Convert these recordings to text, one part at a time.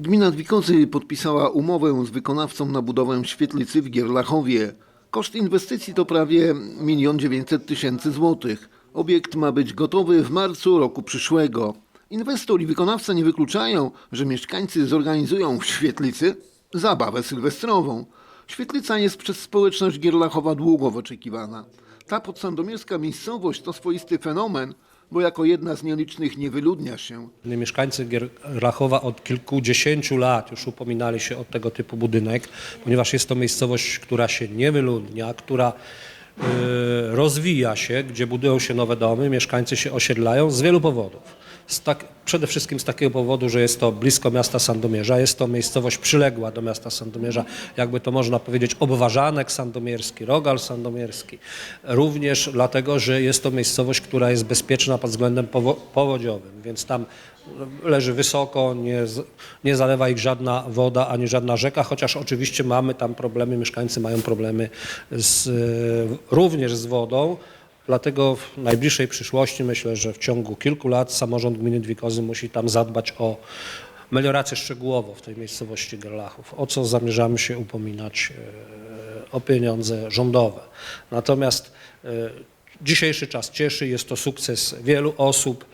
Gmina Dwikozy podpisała umowę z wykonawcą na budowę świetlicy w Gierlachowie. Koszt inwestycji to prawie 1 900 tysięcy złotych. Obiekt ma być gotowy w marcu roku przyszłego. Inwestor i wykonawca nie wykluczają, że mieszkańcy zorganizują w świetlicy zabawę sylwestrową. Świetlica jest przez społeczność Gierlachowa długo wyczekiwana. Ta podsandomierska miejscowość to swoisty fenomen, bo jako jedna z nielicznych nie wyludnia się. Mieszkańcy Gierlachowa od kilkudziesięciu lat już upominali się o tego typu budynek, ponieważ jest to miejscowość, która się nie wyludnia, która rozwija się, gdzie budują się nowe domy, mieszkańcy się osiedlają z wielu powodów. Z tak, przede wszystkim z takiego powodu, że jest to blisko miasta Sandomierza, jest to miejscowość przyległa do miasta Sandomierza, jakby to można powiedzieć, obwarzanek sandomierski, rogal sandomierski. Również dlatego, że jest to miejscowość, która jest bezpieczna pod względem powo- powodziowym, więc tam leży wysoko, nie, nie zalewa ich żadna woda ani żadna rzeka, chociaż oczywiście mamy tam problemy, mieszkańcy mają problemy z, również z wodą. Dlatego w najbliższej przyszłości myślę, że w ciągu kilku lat samorząd gminy Dwikozy musi tam zadbać o meliorację szczegółowo w tej miejscowości Gerlachów, o co zamierzamy się upominać e, o pieniądze rządowe. Natomiast e, dzisiejszy czas cieszy, jest to sukces wielu osób,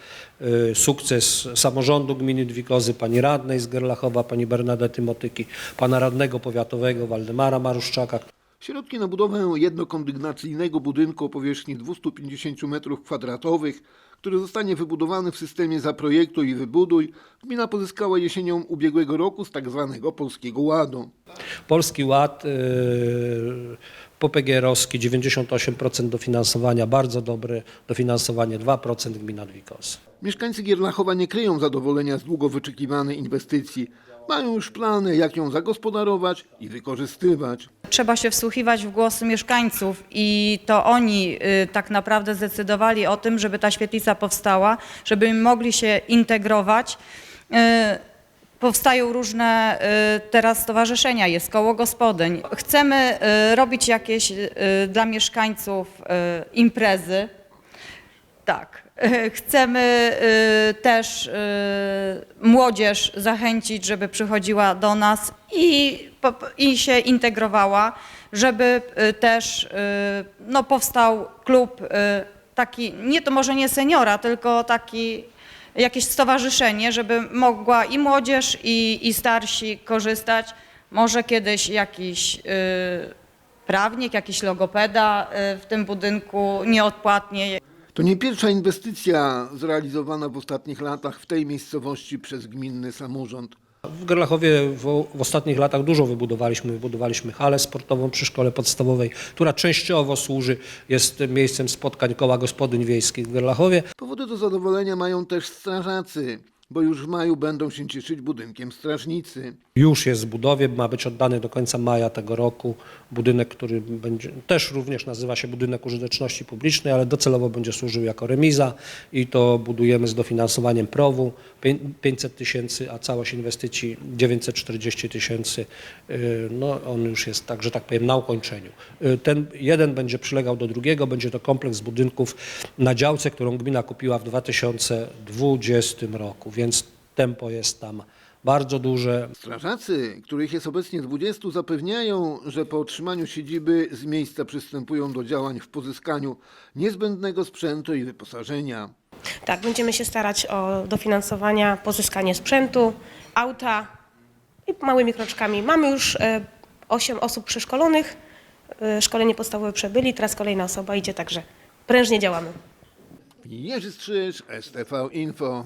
e, sukces samorządu gminy Dwikozy, pani radnej z Gerlachowa, pani Bernadety Motyki, pana radnego powiatowego Waldemara Maruszczaka, Środki na budowę jednokondygnacyjnego budynku o powierzchni 250 m2, który zostanie wybudowany w systemie zaprojektuj i wybuduj, gmina pozyskała jesienią ubiegłego roku z tzw. Polskiego Ładu. Polski Ład, yy, PGR-owski 98% dofinansowania, bardzo dobre dofinansowanie 2% gmina Dwikos. Mieszkańcy Gierlachowa nie kryją zadowolenia z długo wyczekiwanej inwestycji. Mają już plany, jak ją zagospodarować i wykorzystywać. Trzeba się wsłuchiwać w głosy mieszkańców i to oni y, tak naprawdę zdecydowali o tym, żeby ta świetlica powstała, żeby mogli się integrować. Y, Powstają różne y, teraz stowarzyszenia, jest koło gospodyń. Chcemy robić jakieś dla mieszkańców imprezy. Tak. Chcemy y, też y, młodzież zachęcić, żeby przychodziła do nas i, i się integrowała, żeby y, też no, powstał klub taki, nie to może nie seniora, tylko taki jakieś stowarzyszenie, żeby mogła i młodzież, i, i starsi korzystać. Może kiedyś jakiś prawnik, jakiś logopeda w tym budynku nieodpłatnie. To nie pierwsza inwestycja zrealizowana w ostatnich latach w tej miejscowości przez gminny samorząd. W Gerlachowie w, w ostatnich latach dużo wybudowaliśmy. Wybudowaliśmy halę sportową przy szkole podstawowej, która częściowo służy, jest miejscem spotkań koła gospodyń wiejskich w Gerlachowie. Powody do zadowolenia mają też strażacy, bo już w maju będą się cieszyć budynkiem strażnicy. Już jest w budowie, ma być oddany do końca maja tego roku. Budynek, który będzie, też również nazywa się Budynek Użyteczności Publicznej, ale docelowo będzie służył jako remiza i to budujemy z dofinansowaniem PROW-u pię- 500 tysięcy, a całość inwestycji 940 tysięcy. Yy, No, on już jest, tak, że tak powiem, na ukończeniu. Yy, Ten jeden będzie przylegał do drugiego, będzie to kompleks budynków na działce, którą gmina kupiła w 2020 roku, więc tempo jest tam bardzo duże. Strażacy, których jest obecnie 20, zapewniają, że po otrzymaniu siedziby z miejsca przystępują do działań w pozyskaniu niezbędnego sprzętu i wyposażenia. Tak, będziemy się starać o dofinansowania, pozyskanie sprzętu, auta i małymi kroczkami. Mamy już e, 8 osób przeszkolonych, e, szkolenie podstawowe przebyli, teraz kolejna osoba idzie, także prężnie działamy. Jerzy Strzyż, STV Info.